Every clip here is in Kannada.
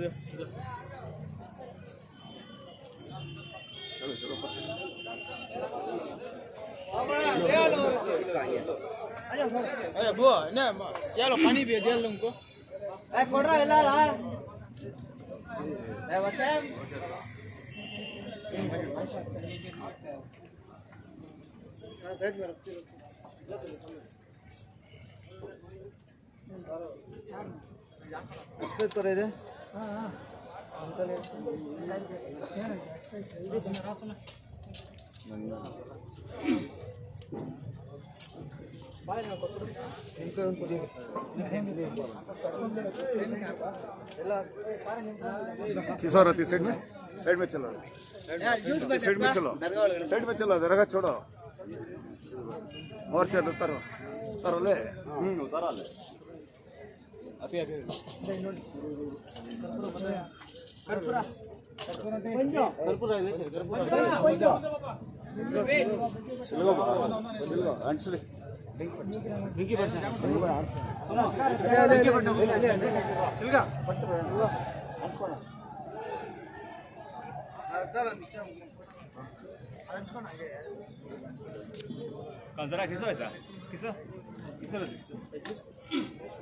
उधर चलो चलो अरे बुआ ने चलो पानी पिए दे उनको ए कोड़ा हिला यार ए बच्चा हाँ सेट में रखते रखते इस पे करे दे किशोर होती साइड में साइड में चलो। साइड में चलो। साइड में चलो दरगाह छोड़ो। मोर्चा उतारो। उतारो ले। हाँ, उतारो ले। ಸಿಲ್ಗೋ ಬಾ ಸಿಲ್ಗೋ ಅಂಟಿಸ್ರಿ जरा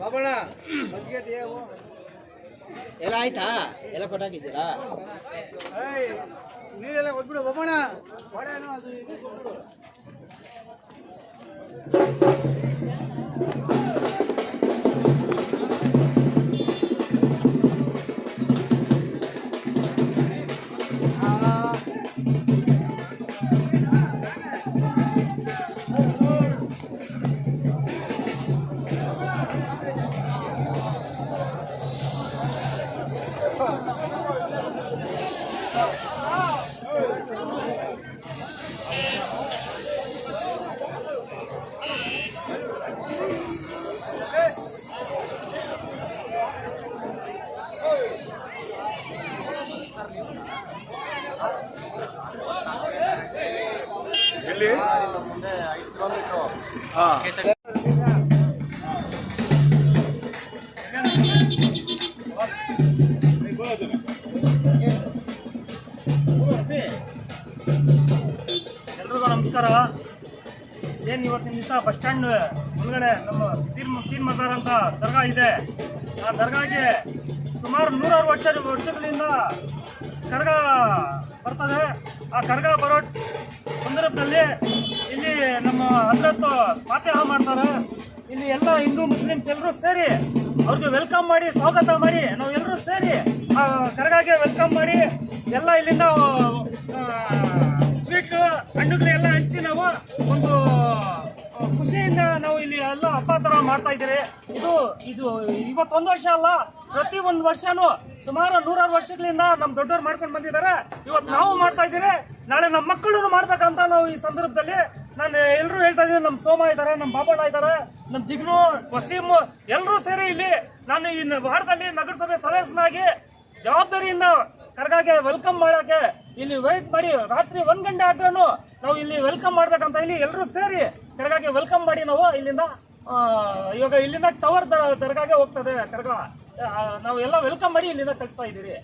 ಬಾಬಣ್ಣ ಎಲ್ಲ ಆಯ್ತಾ? ಎಲ್ಲ ಕೊಟ್ಟಾಕಿದ್ದೀರಾ? ನೀರೆಲ್ಲ ಕೊಟ್ಬಿಡು ಬಾಬಣ್ಣ. ಅದು ಎಲ್ರಿಗೂ ನಮಸ್ಕಾರ. ಏನ್ ಇವತ್ತಿನ ದಿವಸ ಬಸ್ ಸ್ಟ್ಯಾಂಡ್ ಮುಂದ್ಗಡೆ ನಮ್ಮ ತೀರ್ ತೀನ್ ಮಜಾರ್ ಅಂತ ದರ್ಗಾ ಇದೆ. ಆ ದರ್ಗಾಗೆ ಸುಮಾರು ನೂರಾರು ವರ್ಷ ವರ್ಷಗಳಿಂದ ಕರ್ಗ ಬರ್ತದೆ. ಆ ಕರ್ಗ ಬರೋ ಸಂದರ್ಭದಲ್ಲಿ ಫಾತಿಹ ಮಾಡ್ತಾರೆ. ಇಲ್ಲಿ ಎಲ್ಲ ಹಿಂದೂ ಮುಸ್ಲಿಮ್ಸ್ ಎಲ್ಲರೂ ಸೇರಿ ಅವ್ರಿಗೆ ವೆಲ್ಕಮ್ ಮಾಡಿ, ಸ್ವಾಗತ ಮಾಡಿ, ನಾವು ಎಲ್ಲರೂ ಸೇರಿ ಕರ್ಗಾಗೆ ವೆಲ್ಕಮ್ ಮಾಡಿ, ಎಲ್ಲ ಇಲ್ಲಿಂದ ಸ್ವೀಟ್ ಹಣ್ಣುಗಳೆಲ್ಲ ಹಂಚಿ ನಾವು ಒಂದು ಖುಷಿಯಿಂದ ನಾವು ಇಲ್ಲಿ ಎಲ್ಲ ಹಬ್ಬ ಮಾಡ್ತಾ ಇದ್ದೀರಿ. ಇದು ಇದು ಇವತ್ತೊಂದು ವರ್ಷ ಅಲ್ಲ, ಪ್ರತಿ ಒಂದು ವರ್ಷನೂ ಸುಮಾರು ನೂರಾರು ವರ್ಷಗಳಿಂದ ನಮ್ಮ ದೊಡ್ಡವ್ರು ಮಾಡ್ಕೊಂಡು ಬಂದಿದ್ದಾರೆ. ಇವತ್ತು ನಾವು ಮಾಡ್ತಾ ಇದ್ದೀರಿ. ನಾಳೆ ನಮ್ಮ ಮಕ್ಕಳನ್ನು ಮಾಡ್ಬೇಕಂತ ನಾವು ಈ ಸಂದರ್ಭದಲ್ಲಿ ನಾನು ಎಲ್ಲರೂ ಹೇಳ್ತಾ ಇದ್ದೀನಿ. ನಮ್ಮ ಸೋಮ ಇದ್ದಾರೆ, ನಮ್ಮ ಬಾಬಣ್ಣ ಇದ್ದಾರೆ, ನಮ್ಮ ಜಿಗ್ನು, ವಸೀಮ್ ಎಲ್ಲರೂ ಸೇರಿ ಇಲ್ಲಿ ನಾನು ಈ ವಾರದಲ್ಲಿ ನಗರಸಭೆ ಸದಸ್ಯನಾಗಿ ಜವಾಬ್ದಾರಿಯಿಂದ ಕರ್ಗಾಗೆ ವೆಲ್ಕಮ್ ಮಾಡಕ್ಕೆ ಇಲ್ಲಿ ವೇಟ್ ಮಾಡಿ ರಾತ್ರಿ ಒಂದ್ ಗಂಟೆ ಆದ್ರೂ ನಾವು ಇಲ್ಲಿ ವೆಲ್ಕಮ್ ಮಾಡ್ಬೇಕಂತ ಇಲ್ಲಿ ಎಲ್ಲರೂ ಸೇರಿ ತೆರಗಾಗೆ ವೆಲ್ಕಮ್ ಮಾಡಿ ನಾವು ಇಲ್ಲಿಂದ ಇವಾಗ ಇಲ್ಲಿಂದ ಟವರ್ ದರ್ಗಾಗೆ ಹೋಗ್ತದೆ ಕರ್ಗ ಆ, ನಾವು ಎಲ್ಲ ವೆಲ್ಕಮ್ ಮಾಡಿ ಇಲ್ಲಿಂದ ಕಳಿಸ್ತಾ ಇದ್ದೀರಿ.